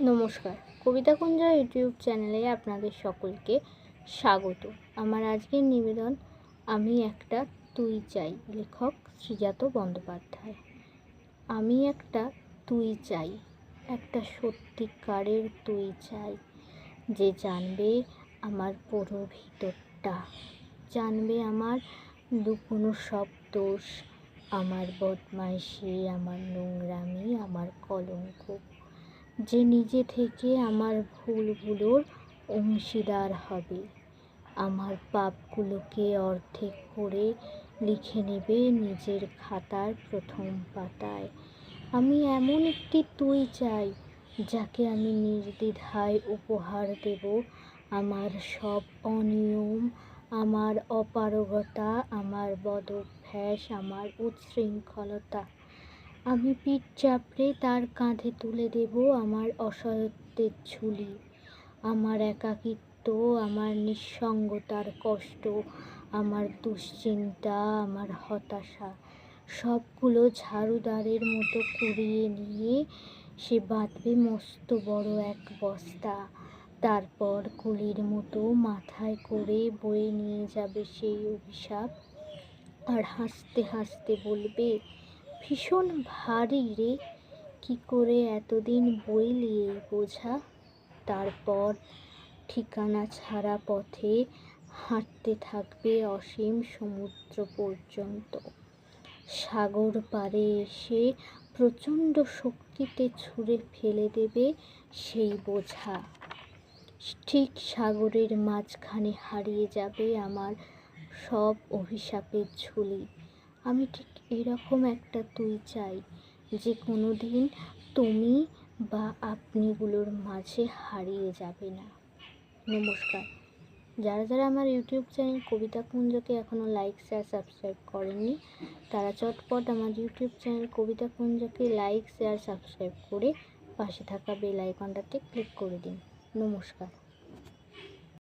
নমস্কার। কবিতা কুঞ্জ ইউটিউব চ্যানেলে আপনাদের সকলকে স্বাগত। আমার আজকের নিবেদন, আমি একটা তুই চাই লেখক শ্রীজাত বন্দ্যোপাধ্যায়। আমি একটা তুই চাই, একটা সত্যিকারের তুই চাই, যে জানবে আমার পুরো ভিতরটা জানবে আমার লুকোনো সব দোষ, আমার বদমাইশি, আমার নোংরামি, আমার কলঙ্ক। যে নিজে থেকে আমার ভুলগুলোর অংশীদার হবে। আমার পাপগুলোকে অর্ধেক করে লিখে নেবে নিজের খাতার প্রথম পাতায়। আমি এমন একটি তুই চাই, যাকে আমি নির্দ্বিধায় উপহার দেব। আমার সব অনিয়ম, আমার অপারগতা, আমার বদভ্যাস, আমার উচ্ছৃঙ্খলতা আমি পিঠ চাপড়ে তার কাঁধে তুলে দেব আমার অসহায়ত্বের ঝুলি, আমার একাকিত্ব, আমার নিঃসঙ্গতার কষ্ট, আমার দুশ্চিন্তা, আমার হতাশা, সবগুলো ঝাড়ুদারের মতো কুড়িয়ে নিয়ে সে বাঁধবে মস্ত বড় এক বস্তা, তারপর কুলির মতো মাথায় করে বয়ে নিয়ে যাবে সেই অভিশাপ। আর হাসতে হাসতে বলবে ভীষণ ভারী রে। কি করে এতদিন বইলি এই বোঝা? তারপর ঠিকানা ছাড়া পথে হাঁটতে থাকবে অসীম সমুদ্র পর্যন্ত। সাগর পাড়ে এসে প্রচণ্ড শক্তিতে ছুঁড়ে ফেলে দেবে সেই বোঝা। ঠিক সাগরের মাঝখানে হারিয়ে যাবে আমার সব অভিশাপের ঝুলি। আমি ঠিক এরকম একটা তুই চাই যে কোনো দিন তুমি বা আপনিগুলোর মাঝে হারিয়ে যাবে না। নমস্কার। যারা যারা আমার ইউটিউব চ্যানেল কবিতা কুঞ্জকে এখনও লাইক শেয়ার সাবস্ক্রাইব করেননি, তারা চটপট আমার ইউটিউব চ্যানেল কবিতা কুঞ্জকে লাইক শেয়ার সাবস্ক্রাইব করে পাশে থাকা বেল আইকনটাতে ক্লিক করে দিন। নমস্কার।